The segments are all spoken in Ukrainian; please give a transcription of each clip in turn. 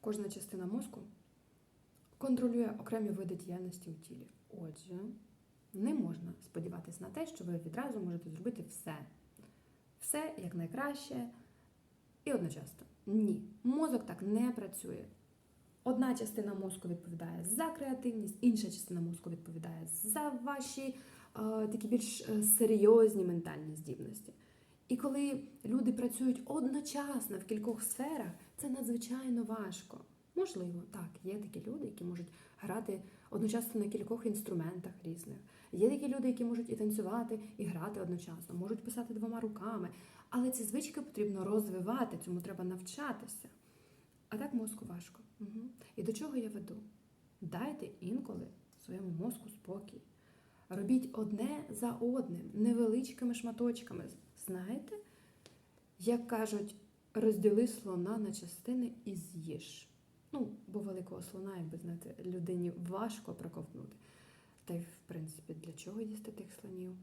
Кожна частина мозку контролює окремі види діяльності у тілі. Отже, не можна сподіватися на те, що ви відразу можете зробити все. Все як найкраще і одночасно. Ні, мозок так не працює. Одна частина мозку відповідає за креативність, інша частина мозку відповідає за ваші е, такі більш е, серйозні ментальні здібності. І коли люди працюють одночасно в кількох сферах, це надзвичайно важко. Можливо, так, є такі люди, які можуть грати одночасно на кількох інструментах різних. Є такі люди, які можуть і танцювати, і грати одночасно, можуть писати двома руками. Але ці звички потрібно розвивати, цьому треба навчатися. А так мозку важко. Угу. І до чого я веду? Дайте інколи своєму мозку спокій. Робіть одне за одним, невеличкими шматочками. Знаєте, як кажуть, розділи слона на частини і з'їж. Ну, бо великого слона, якби знаєте, людині важко проковтнути. Та й, в принципі, для чого їсти тих слонів?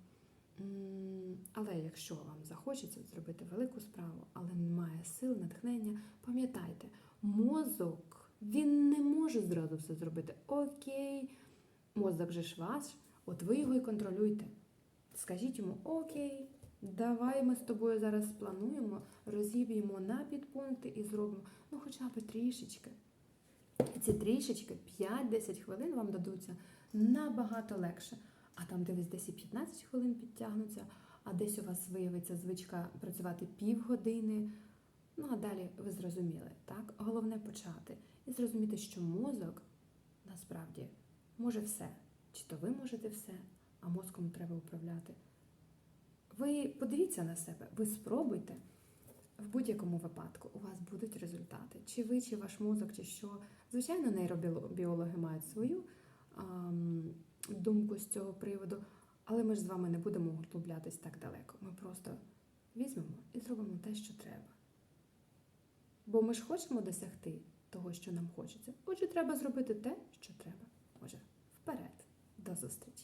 Але якщо вам захочеться зробити велику справу, але немає сил, натхнення, пам'ятайте, мозок він не може зразу все зробити. Окей, мозок же ж ваш, от ви його і контролюйте. Скажіть йому, окей, давай ми з тобою зараз сплануємо, розіб'ємо на підпункти і зробимо ну хоча б трішечки. Ці трішечки 5-10 хвилин вам дадуться набагато легше. А там, де десь десь і 15 хвилин підтягнуться, а десь у вас виявиться звичка працювати півгодини. Ну, а далі ви зрозуміли, так? Головне почати і зрозуміти, що мозок насправді може все. Чи то ви можете все, а мозком треба управляти. Ви подивіться на себе, ви спробуйте. В будь-якому випадку у вас будуть результати. Чи ви, чи ваш мозок, чи що. Звичайно, нейробіологи мають свою ам, думку з цього приводу, але ми ж з вами не будемо углублятись так далеко. Ми просто візьмемо і зробимо те, що треба. Бо ми ж хочемо досягти того, що нам хочеться. Отже, треба зробити те, що треба. Отже, вперед, до зустрічі!